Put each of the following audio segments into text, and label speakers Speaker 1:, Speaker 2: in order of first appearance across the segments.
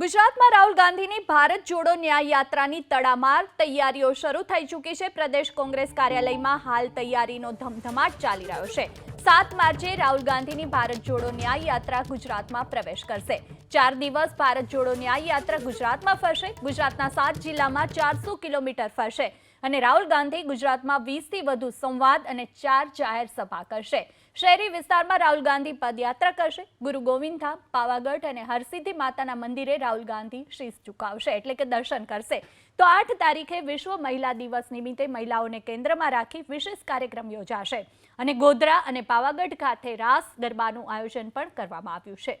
Speaker 1: ગુજરાતમાં રાહુલ ગાંધીની ભારત જોડો ન્યાય યાત્રાની તડામાર. તૈયારીઓ શરૂ થઈ ચૂકી છે. પ્રદેશ કોંગ્રેસ કાર્યાલયમાં હાલ તૈયારીનો ધમધમાટ ચાલી રહ્યો છે. સાત માર્ચે રાહુલ ગાંધીની ભારત જોડો ન્યાય યાત્રા ગુજરાતમાં પ્રવેશ કરશે. ચાર દિવસ ભારત જોડો ન્યાય યાત્રા ગુજરાતમાં ફરશે. ગુજરાતના સાત જિલ્લામાં ચારસો કિલોમીટર ફરશે. અને રાહુલ ગાંધી ગુજરાતમાં વીસથી વધુ સંવાદ અને ચાર જાહેર સભા કરશે. શહેરી વિસ્તારમાં રાહુલ ગાંધી પદયાત્રા કરશે. ગુરુ ગોવિંદ ધામ, પાવાગઢ અને હરસિદ્ધિ માતાના મંદિરે રાહુલ ગાંધી શીશ ઝુકાવશે એટલે કે દર્શન કરશે. તો આઠ તારીખે વિશ્વ મહિલા દિવસ નિમિત્તે મહિલાઓને કેન્દ્રમાં રાખી વિશેષ કાર્યક્રમ યોજાશે. અને ગોધરા અને પાવાગઢ ખાતે રાસ ગરબાનું આયોજન પણ કરવામાં આવ્યું છે.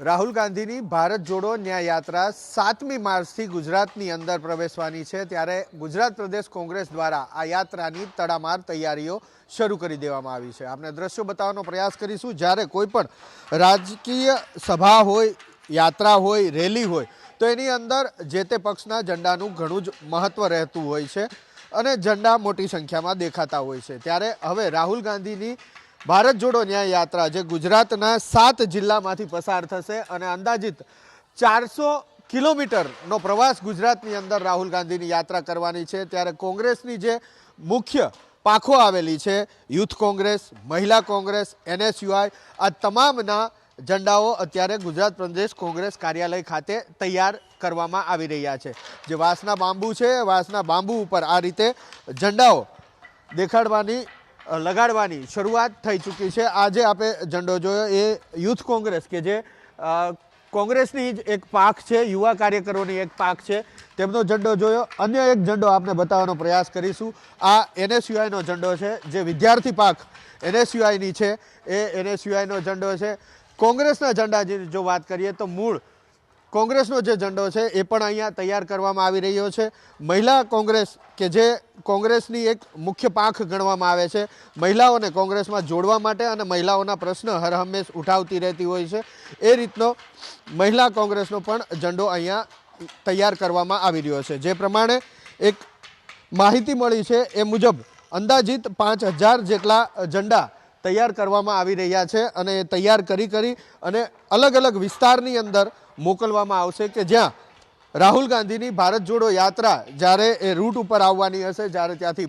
Speaker 2: રાહુલ ગાંધીની ભારત જોડો ન્યાય યાત્રા સાતમી માર્ચથી ગુજરાતની અંદર પ્રવેશવાની છે. ત્યારે ગુજરાત પ્રદેશ કોંગ્રેસ દ્વારા આ યાત્રાની તડામાર તૈયારીઓ શરૂ કરી દેવામાં આવી છે. આપણે દ્રશ્યો બતાવવાનો પ્રયાસ કરીશું. જ્યારે કોઈ પણ રાજકીય સભા હોય, યાત્રા હોય, રેલી હોય, તો એની અંદર જે તે પક્ષના ઝંડાનું ઘણું જ મહત્ત્વ રહેતું હોય છે અને ઝંડા મોટી સંખ્યામાં દેખાતા હોય છે. ત્યારે હવે રાહુલ ગાંધીની ભારત જોડો ન્યાય યાત્રા જે ગુજરાતના સાત જિલ્લામાંથી પસાર થશે અને અંદાજિત ચારસો કિલોમીટરનો પ્રવાસ ગુજરાતની અંદર રાહુલ ગાંધીની યાત્રા કરવાની છે. ત્યારે કોંગ્રેસની જે મુખ્ય પાંખો આવેલી છે, યુથ કોંગ્રેસ, મહિલા કોંગ્રેસ, એનએસયુઆઈ, આ તમામના ઝંડાઓ અત્યારે ગુજરાત પ્રદેશ કોંગ્રેસ કાર્યાલય ખાતે તૈયાર કરવામાં આવી રહ્યા છે. જે વાંસના બાંબુ છે, વાસના બાંબુ ઉપર આ રીતે ઝંડાઓ દેખાડવાની લગાડવાની શરૂઆત થઈ ચૂકી છે. આજે આપણે ઝંડો જોયો, એ યુથ કોંગ્રેસ કે જે કોંગ્રેસની જ એક પાક છે, યુવા કાર્યકરોની એક પાક છે. તેમનો ઝંડો જોયો. અન્ય એક ઝંડો આપને બતાવવાનો પ્રયાસ કરીશું. આ એનએસયુઆઈનો ઝંડો છે, જે વિદ્યાર્થી પાક એનએસયુઆઈની છે. એ એનએસયુઆઈનો ઝંડો છે. કોંગ્રેસના ઝંડા જો વાત કરીએ તો મૂળ કોંગ્રેસનો જે ઝંડો છે એ પણ અહીંયા તૈયાર કરવામાં આવી રહ્યો છે. મહિલા કોંગ્રેસ કે જે કોંગ્રેસની એક મુખ્ય પાંખ ગણવામાં આવે છે, મહિલાઓને કોંગ્રેસમાં જોડવા માટે અને મહિલાઓના પ્રશ્ન હર હંમેશ ઉઠાવતી રહેતી હોય છે. એ રીતનો મહિલા કોંગ્રેસનો પણ ઝંડો અહીંયા તૈયાર કરવામાં આવી રહ્યો છે. જે પ્રમાણે એક માહિતી મળી છે, એ મુજબ અંદાજિત પાંચ હજાર જેટલા ઝંડા તૈયાર કરવામાં આવી રહ્યા છે અને તૈયાર કરી કરી અને અલગ અલગ વિસ્તારની અંદર મોકલવામાં આવશે કે જ્યાં રાહુલ ગાંધીની ભારત જોડો યાત્રા જ્યારે એ રૂટ ઉપર આવવાની હશે, જ્યારે ત્યાંથી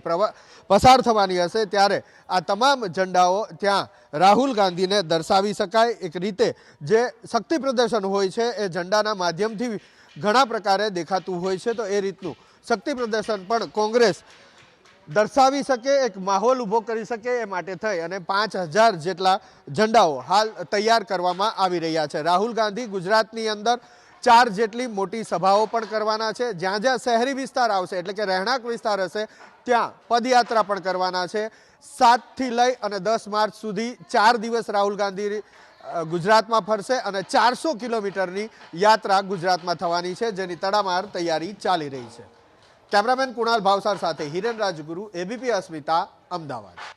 Speaker 2: પસાર થવાની હશે, ત્યારે આ તમામ ઝંડાઓ ત્યાં રાહુલ ગાંધીને દર્શાવી શકાય. એક રીતે જે શક્તિ પ્રદર્શન હોય છે, એ ઝંડાના માધ્યમથી ઘણા પ્રકારે દેખાતું હોય છે. તો એ રીતનું શક્તિ પ્રદર્શન પણ કોંગ્રેસ દર્શાવી શકે, એક માહોલ ઊભો કરી શકે એ માટે થઈ અને પાંચ હજાર જેટલા ઝંડાઓ હાલ તૈયાર કરવામાં આવી રહ્યા છે. રાહુલ ગાંધી ગુજરાતની અંદર ચાર જેટલી મોટી સભાઓ પણ કરવાના છે. જ્યાં જ્યાં શહેરી વિસ્તાર આવશે, એટલે કે રહેણાંક વિસ્તાર હશે, ત્યાં પદયાત્રા પણ કરવાના છે. સાતથી લઈ અને દસ માર્ચ સુધી ચાર દિવસ રાહુલ ગાંધી ગુજરાતમાં ફરશે અને ચારસો કિલોમીટરની યાત્રા ગુજરાતમાં થવાની છે, જેની તડામાર તૈયારી ચાલી રહી છે. કેમેરામેન કુણાલ ભાવસાર સાથે હિરણ રાજગુરુ એબીપી અસ્મિતા અમદાવાદ.